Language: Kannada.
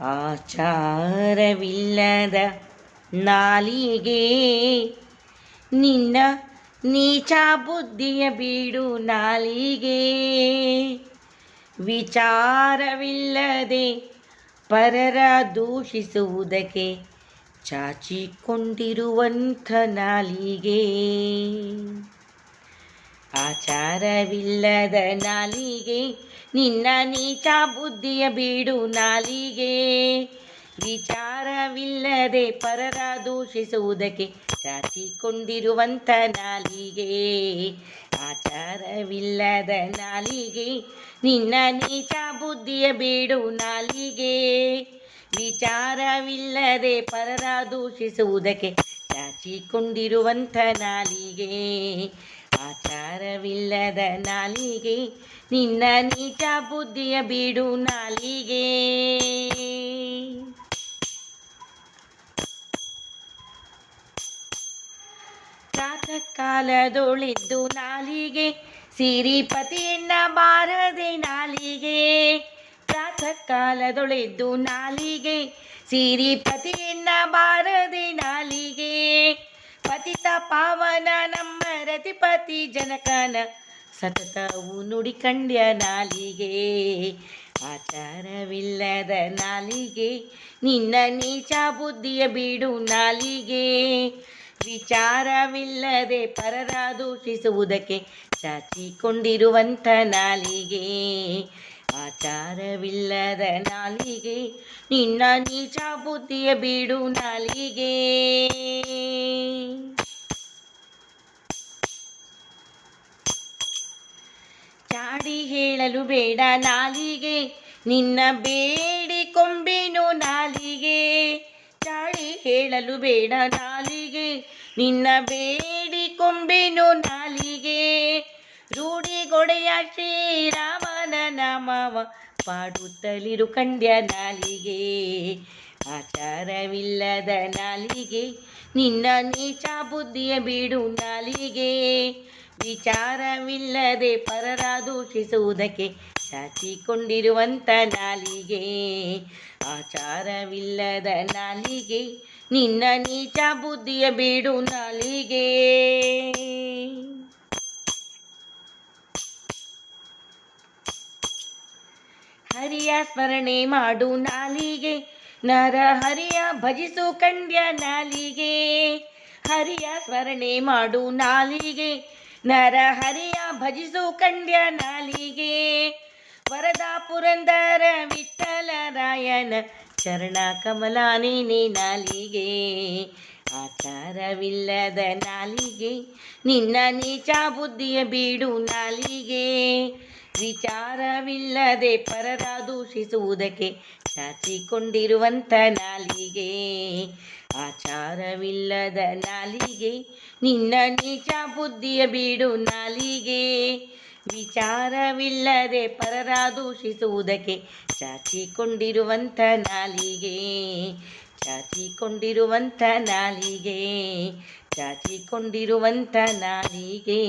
ಆಚಾರವಿಲ್ಲದ ನಾಲಿಗೆ ನಿನ್ನ ನೀಚ ಬುದ್ಧಿಯ ಬೀಡು ನಾಲಿಗೆ. ವಿಚಾರವಿಲ್ಲದೆ ಪರರ ದೂಷಿಸುವುದಕ್ಕೆ ಚಾಚಿಕೊಂಡಿರುವಂಥ ನಾಲಿಗೆ. ಆಚಾರವಿಲ್ಲದ ನಾಲಿಗೆ, ನಿನ್ನ ನೀಚ ಬುದ್ಧಿಯ ಬೀಡು ನಾಲಿಗೆ. ವಿಚಾರವಿಲ್ಲದೆ ಪರರ ದೂಷಿಸುವುದಕ್ಕೆ ಚಾಚಿಕೊಂಡಿರುವಂಥ ನಾಲಿಗೆ. ಆಚಾರವಿಲ್ಲದ ನಾಲಿಗೆ, ನಿನ್ನ ನೀಚ ಬುದ್ಧಿಯ ಬೀಡು ನಾಲಿಗೆ. ವಿಚಾರವಿಲ್ಲದೆ ಪರರ ದೂಷಿಸುವುದಕ್ಕೆ ಚಾಚಿಕೊಂಡಿರುವಂಥ ನಾಲಿಗೆ. ಆಚಾರವಿಲ್ಲದ ನಾಲಿಗೆ, ನಿನ್ನ ನೀಚ ಬುದ್ಧಿಯ ಬಿಡು ನಾಲಿಗೆ. ಕಾಲದೊಳಿದ್ದು ನಾಲಿಗೆ ಸಿರಿಪತಿಯನ್ನ ಬಾರದೆ ನಾಲಿಗೆ. ಪ್ರಾತಃ ಕಾಲದೊಳಿದ್ದು ನಾಲಿಗೆ ಸಿರಿಪತಿಯನ್ನ ಬಾರದೆ ನಾಲಿಗೆ. ಪತಿತ ಪಾವನ ನಮ್ಮ ರತಿಪತಿ ಜನಕನ ಸತತವು ನುಡಿಕಂಡ್ಯ ನಾಲಿಗೆ. ಆಚಾರವಿಲ್ಲದ ನಾಲಿಗೆ, ನಿನ್ನ ನೀಚ ಬುದ್ಧಿಯ ಬೀಡು ನಾಲಿಗೆ. ವಿಚಾರವಿಲ್ಲದೆ ಪರರ ದೂಷಿಸುವುದಕ್ಕೆ ಚಾಚಿಕೊಂಡಿರುವಂಥ ನಾಲಿಗೆ. ಆಚಾರವಿಲ್ಲದ ನಾಲಿಗೆ, ನಿನ್ನ ನೀಚ ಬುದ್ಧಿಯ ಬೀಡು ನಾಲಿಗೆ. ಹೇಳಲು ಬೇಡ ನಾಲಿಗೆ. ನಿನ್ನ ಬೇಡಿ ಕೊಂಬೆನು ನಾಲಿಗೆ. ಚಾಳಿ ಹೇಳಲು ಬೇಡ ನಾಲಿಗೆ. ನಿನ್ನ ಬೇಡಿ ಕೊಂಬೆನು ನಾಲಿಗೆ. ರೂಢಿಗೊಡೆಯ ಶ್ರೀರಾಮನ ನಾಮವ ಪಾಡುತ್ತಲಿರು ಕಂಡ್ಯ ನಾಲಿಗೆ. ಆಚಾರವಿಲ್ಲದ ನಾಲಿಗೆ, ನಿನ್ನ ನೀಚ ಬುದ್ಧಿಯ ಬೀಡು ನಾಲಿಗೆ. ವಿಚಾರವಿಲ್ಲದೆ ಪರರ ದೂಷಿಸುವುದಕ್ಕೆ ಚಾಚಿಕೊಂಡಿರುವಂಥ ನಾಲಿಗೆ. ಆಚಾರವಿಲ್ಲದ ನಾಲಿಗೆ, ನಿನ್ನ ನೀಚ ಬುದ್ಧಿಯ ಬೀಡು ನಾಲಿಗೆ. ಹರಿಯ ಸ್ಮರಣೆ ಮಾಡು ನಾಲಿಗೆ, ನರ ಹರಿಯ ಭಜಿಸು ಕಂಡ್ಯ ನಾಲಿಗೆ. ಹರಿಯ ಸ್ಮರಣೆ ಮಾಡು ನಾಲಿಗೆ ನರ ಹರಿಯ ಭಜಿಸು ಕಂಡ್ಯ ನಾಲಿಗೆ. ವರದ ಪುರಂದರ ವಿಠಲರಾಯನ ಚರಣ ಕಮಲ ನೀನೆ ನಾಲಿಗೆ. ಆಚಾರವಿಲ್ಲದ ನಾಲಿಗೆ, ನಿನ್ನ ನೀಚ ಬುದ್ಧಿಯ ಬೀಡು ನಾಲಿಗೆ. ವಿಚಾರವಿಲ್ಲದೆ ಪರರ ದೂಷಿಸುವುದಕ್ಕೆ ಚಾಚಿಕೊಂಡಿರುವಂಥ ನಾಲಿಗೆ. ಆಚಾರವಿಲ್ಲದ ನಾಲಿಗೆ, ನಿನ್ನ ನೀಚ ಬುದ್ಧಿಯ ಬೀಡು ನಾಲಿಗೆ. ವಿಚಾರವಿಲ್ಲದೆ ಪರರ ದೂಷಿಸುವುದಕ್ಕೆ ಚಾಚಿಕೊಂಡಿರುವಂಥ ನಾಲಿಗೆ. ಚಾಚಿಕೊಂಡಿರುವಂಥ ನಾಲಿಗೆ ಚಾಚಿಕೊಂಡಿರುವಂಥ ನಾಲಿಗೆ.